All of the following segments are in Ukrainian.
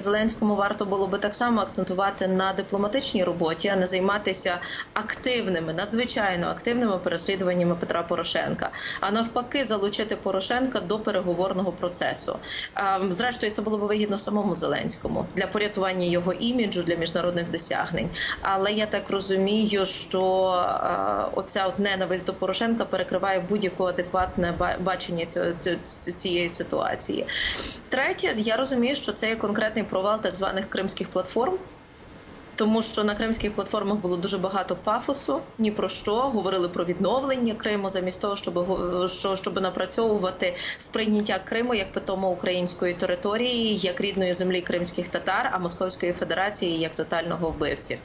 Зеленському варто було би так само акцентувати на дипломатичній роботі, а не займатися активними, надзвичайно активними переслідуваннями Петра Порошенка, а навпаки, залучити Порошенка до переговорного процесу. Зрештою, це було б вигідно самому Зеленському для порятування його іміджу для міжнародних досягнень. Але я так розумію, що оця от ненависть до Порошенка перекриває будь-яке адекватне бачення цієї ситуації. Третє, я розумію, що це є конкретний провал так званих кримських платформ. Тому що на кримських платформах було дуже багато пафосу, ні про що говорили про відновлення Криму, замість того, щоб що, щоб напрацьовувати сприйняття Криму як питомо української території, як рідної землі кримських татар, а Московської Федерації як тотального вбивці.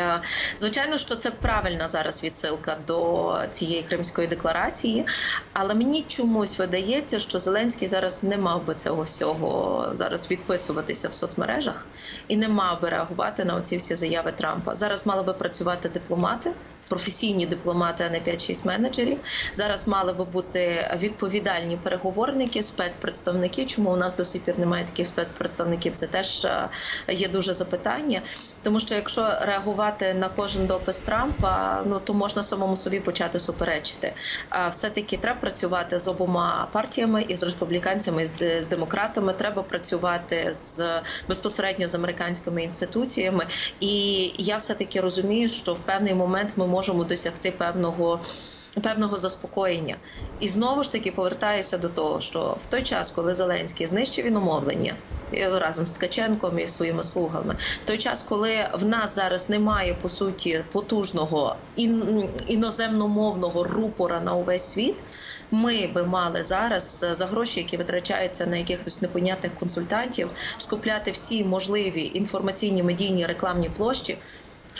Е, Звичайно, що це правильна зараз відсилка до цієї кримської декларації, але мені чомусь видається, що Зеленський зараз не мав би цього всього зараз відписуватися в соцмережах і не мав би реагувати на оці всі заяви Трампа. Зараз мали би працювати дипломати. Професійні дипломати, а не 5-6 менеджерів. Зараз мали би бути відповідальні переговорники, спецпредставники. Чому у нас до сих пір немає таких спецпредставників? Це теж е, є дуже запитання. Тому що якщо реагувати на кожен допис Трампа, ну то можна самому собі почати суперечити. А все-таки треба працювати з обома партіями і з республіканцями, і з демократами. Треба працювати з безпосередньо з американськими інституціями. І я все таки розумію, що в певний момент ми можемо досягти певного. Певного заспокоєння, і знову ж таки повертаюся до того, що в той час, коли Зеленський знищив іномовлення разом з Ткаченком і своїми слугами, в той час, коли в нас зараз немає по суті потужного ін- іноземномовного рупора на увесь світ, ми би мали зараз е, за гроші, які витрачаються на якихось непонятних консультантів, скупляти всі можливі інформаційні медійні рекламні площі.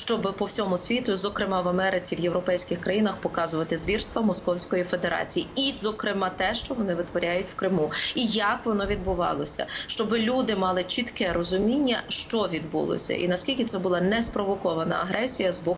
Щоб по всьому світу, зокрема в Америці, в європейських країнах, показувати звірства Московської Федерації, і зокрема те, що вони витворяють в Криму, і як воно відбувалося, щоб люди мали чітке розуміння, що відбулося, і наскільки це була неспровокована агресія з боку.